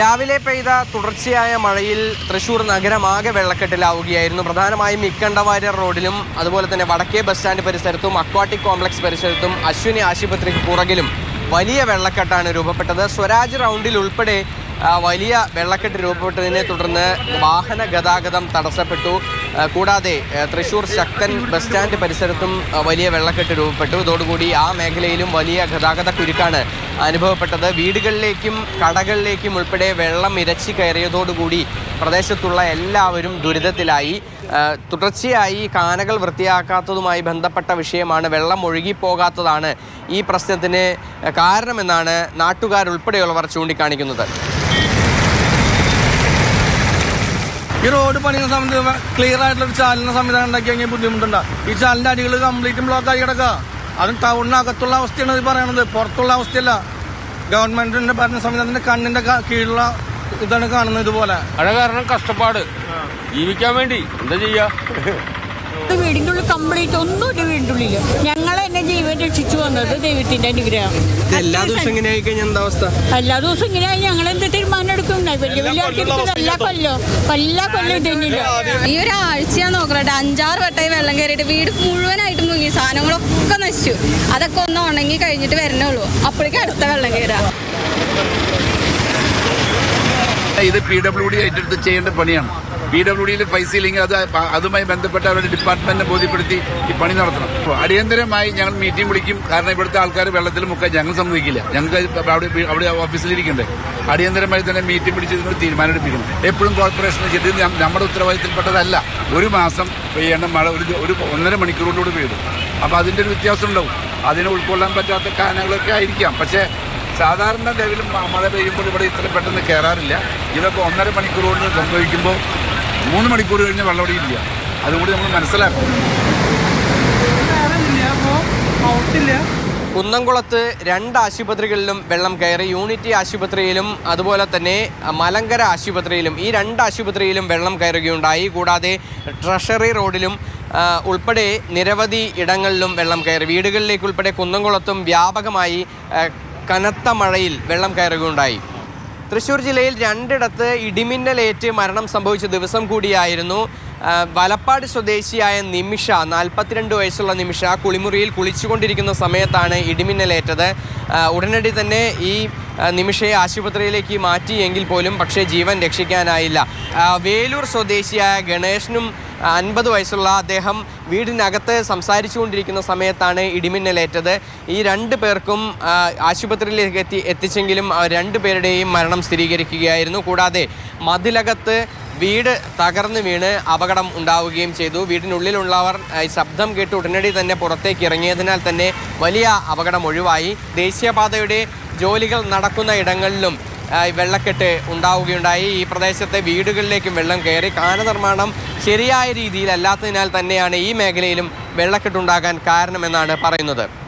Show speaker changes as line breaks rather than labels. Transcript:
രാവിലെ പെയ്ത തുടർച്ചയായ മഴയിൽ തൃശൂർ നഗരമാകെ വെള്ളക്കെട്ടിലാവുകയായിരുന്നു. പ്രധാനമായും ഇക്കണ്ടവാര്യർ റോഡിലും അതുപോലെ തന്നെ വടക്കേ ബസ് സ്റ്റാൻഡ് പരിസരത്തും അക്വാട്ടിക് കോംപ്ലക്സ് പരിസരത്തും അശ്വിനി ആശുപത്രിക്ക് പുറകിലും വലിയ വെള്ളക്കെട്ടാണ് രൂപപ്പെട്ടത്. സ്വരാജ് റൗണ്ടിൽ ഉൾപ്പെടെ വലിയ വെള്ളക്കെട്ട് രൂപപ്പെട്ടതിനെ തുടർന്ന് വാഹന ഗതാഗതം തടസ്സപ്പെട്ടു. കൂടാതെ തൃശൂർ ശക്തൻ ബസ് സ്റ്റാൻഡ് പരിസരത്തും വലിയ വെള്ളക്കെട്ട് രൂപപ്പെട്ടു. ഇതോടുകൂടി ആ മേഖലയിലും വലിയ ഗതാഗത കുരുക്കാണ് അനുഭവപ്പെട്ടത്. വീടുകളിലേക്കും കടകളിലേക്കും ഉൾപ്പെടെ വെള്ളം ഇരച്ചു കയറിയതോടുകൂടി പ്രദേശത്തുള്ള എല്ലാവരും ദുരിതത്തിലായി. തുടർച്ചയായി കാനകൾ വൃത്തിയാക്കാത്തതുമായി ബന്ധപ്പെട്ട വിഷയമാണ് വെള്ളം ഒഴുകിപ്പോകാത്തതാണ് ഈ പ്രശ്നത്തിന് കാരണമെന്നാണ് നാട്ടുകാരുൾപ്പെടെയുള്ളവർ ചൂണ്ടിക്കാണിക്കുന്നത്.
ഈ റോഡ് പണിയുന്ന സമയത്ത് ക്ലിയർ ആയിട്ടുള്ള ഒരു ചാലിന സംവിധാനം ഉണ്ടാക്കിയെങ്കിൽ ബുദ്ധിമുട്ടുണ്ടാ. ഈ ചാലിന്റെ അടികൾ കംപ്ലീറ്റ് ബ്ലോക്ക് ആയി കിടക്കുക അതും ടൗണിനകത്തുള്ള അവസ്ഥയാണ് ഇത് പറയണത്. പുറത്തുള്ള അവസ്ഥയല്ല. ഗവൺമെന്റിന്റെ ഭരണ സംവിധാനത്തിന്റെ കണ്ണിന്റെ കീഴിലുള്ള ഇതാണ് കാണുന്നത് ഇതുപോലെ.
അഴ കാരണം കഷ്ടപ്പാട്. ജീവിക്കാൻ വേണ്ടി. എന്താ ചെയ്യാ?
വീടിന്റെ ഉള്ളിൽ കംപ്ലീറ്റ് ഒന്നുമില്ല വീടിന്റെ ഉള്ളിൽ ഞങ്ങൾ എന്നെ ജീവൻ രക്ഷിച്ചു ദൈവത്തിന്റെ അനുഗ്രഹം.
എല്ലാ ദിവസവും ഇങ്ങനെ ആയി കഴിഞ്ഞാൽ എന്താ അവസ്ഥ?
എല്ലാ ദിവസവും ആയി ഞങ്ങൾ എന്ത് തീരുമാനം എടുക്കും വലിയ വലിയ എല്ലാ കൊല്ലോ. എല്ലാ കൊല്ലം ഇത് തന്നെയില്ല
ഈ ഒരു ആഴ്ചയാ നോക്കണേ അഞ്ചാറ് വട്ടമായി വെള്ളം കയറിയിട്ട് വീട് മുഴുവനായിട്ട് മുങ്ങി. സാധനങ്ങളൊക്കെ നശിച്ചു. അതൊക്കെ ഒന്ന് ഉണങ്ങി കഴിഞ്ഞിട്ട് വരണുള്ളൂ അപ്പോഴേക്കും അടുത്ത വെള്ളം കയറാം
ഇത് പി ഡബ്ല്യു ഡി ഏറ്റെടുത്ത് ചെയ്യേണ്ട പണിയാണ്. പി ഡബ്ല്യു ഡിയിൽ പൈസ ഇല്ലെങ്കിൽ അത് അതുമായി ബന്ധപ്പെട്ട അവരുടെ ഡിപ്പാർട്ട്മെന്റിനെ ബോധ്യപ്പെടുത്തി ഈ പണി നടത്തണം. അടിയന്തരമായി ഞങ്ങൾ മീറ്റിംഗ് വിളിക്കും. കാരണം ഇവിടുത്തെ ആൾക്കാർ വെള്ളത്തിൽ മുക്കാൻ ഞങ്ങൾ സമ്മതിക്കില്ല. ഞങ്ങൾക്ക് അവിടെ അവിടെ ഓഫീസിലിരിക്കണ്ടേ അടിയന്തരമായി തന്നെ മീറ്റിംഗ് പിടിച്ച് ഇതിനൊരു തീരുമാനം എടുപ്പിക്കണം എപ്പോഴും കോർപ്പറേഷൻ ചെയ്ത് നമ്മുടെ ഉത്തരവാദിത്തപ്പെട്ടതല്ല. ഒരു മാസം പെയ്യേണ്ട മഴ ഒരു ഒരു ഒന്നര മണിക്കൂറിലൂടെ പെയ്തു. അപ്പോൾ അതിന്റെ ഒരു വ്യത്യാസം ഉണ്ടാവും അതിനെ ഉൾക്കൊള്ളാൻ പറ്റാത്ത കാരണങ്ങളൊക്കെ ആയിരിക്കാം. പക്ഷേ സാധാരണ ലെവലും മഴ പെയ്യുമ്പോൾ ഇവിടെ ഇത്ര പെട്ടെന്ന് കയറാറില്ല. ഇതൊക്കെ ഒന്നര മണിക്കൂർ കൊണ്ട് സംഭവിക്കുമ്പോൾ മൂന്ന് മണിക്കൂർ കഴിഞ്ഞ് വെള്ളം ഇവിടെ ഇല്ല. അതുകൂടി നമ്മൾ മനസ്സിലാക്കും
കുന്നംകുളത്ത് രണ്ട് ആശുപത്രികളിലും വെള്ളം കയറി യൂണിറ്റി ആശുപത്രിയിലും അതുപോലെ തന്നെ മലങ്കര ആശുപത്രിയിലും ഈ രണ്ട് ആശുപത്രിയിലും വെള്ളം കയറുകയുണ്ടായി. കൂടാതെ ട്രഷറി റോഡിലും ഉൾപ്പെടെ നിരവധി ഇടങ്ങളിലും വെള്ളം കയറി. വീടുകളിലേക്ക് ഉൾപ്പെടെ കുന്നംകുളത്തും വ്യാപകമായി കനത്ത മഴയിൽ വെള്ളം കയറുകയുണ്ടായി. തൃശ്ശൂർ ജില്ലയിൽ രണ്ടിടത്ത് ഇടിമിന്നലേറ്റ് മരണം സംഭവിച്ച ദിവസം കൂടിയായിരുന്നു. വലപ്പാട് സ്വദേശിയായ നിമിഷ നാൽപ്പത്തിരണ്ട് വയസ്സുള്ള നിമിഷ കുളിമുറിയിൽ കുളിച്ചുകൊണ്ടിരിക്കുന്ന സമയത്താണ് ഇടിമിന്നലേറ്റത്. ഉടനടി തന്നെ ഈ നിമിഷയെ ആശുപത്രിയിലേക്ക് മാറ്റിയെങ്കിൽ പോലും പക്ഷേ ജീവൻ രക്ഷിക്കാനായില്ല. വേലൂർ സ്വദേശിയായ ഗണേശനും അൻപത് വയസ്സുള്ള അദ്ദേഹം വീടിനകത്ത് സംസാരിച്ചുകൊണ്ടിരിക്കുന്ന സമയത്താണ് ഇടിമിന്നലേറ്റത്. ഈ രണ്ട് പേർക്കും ആശുപത്രിയിലേക്ക് എത്തി എത്തിച്ചെങ്കിലും രണ്ട് പേരുടെയും മരണം സ്ഥിരീകരിക്കുകയായിരുന്നു. കൂടാതെ മതിലകത്ത് വീട് തകർന്നു വീണ് അപകടം ഉണ്ടാവുകയും ചെയ്തു. വീടിനുള്ളിലുള്ളവർ ശബ്ദം കേട്ട് ഉടനടി തന്നെ പുറത്തേക്ക് ഇറങ്ങിയതിനാൽ തന്നെ വലിയ അപകടം ഒഴിവായി. ദേശീയപാതയുടെ ജോലികൾ നടക്കുന്ന ഇടങ്ങളിലും വെള്ളക്കെട്ട് ഉണ്ടാവുകയുണ്ടായി. ഈ പ്രദേശത്തെ വീടുകളിലേക്കും വെള്ളം കയറി കാന നിർമ്മാണം ശരിയായ രീതിയിലല്ലാത്തതിനാൽ തന്നെയാണ് ഈ മേഖലയിലും വെള്ളക്കെട്ടുണ്ടാകാൻ കാരണമെന്നാണ് പറയുന്നത്.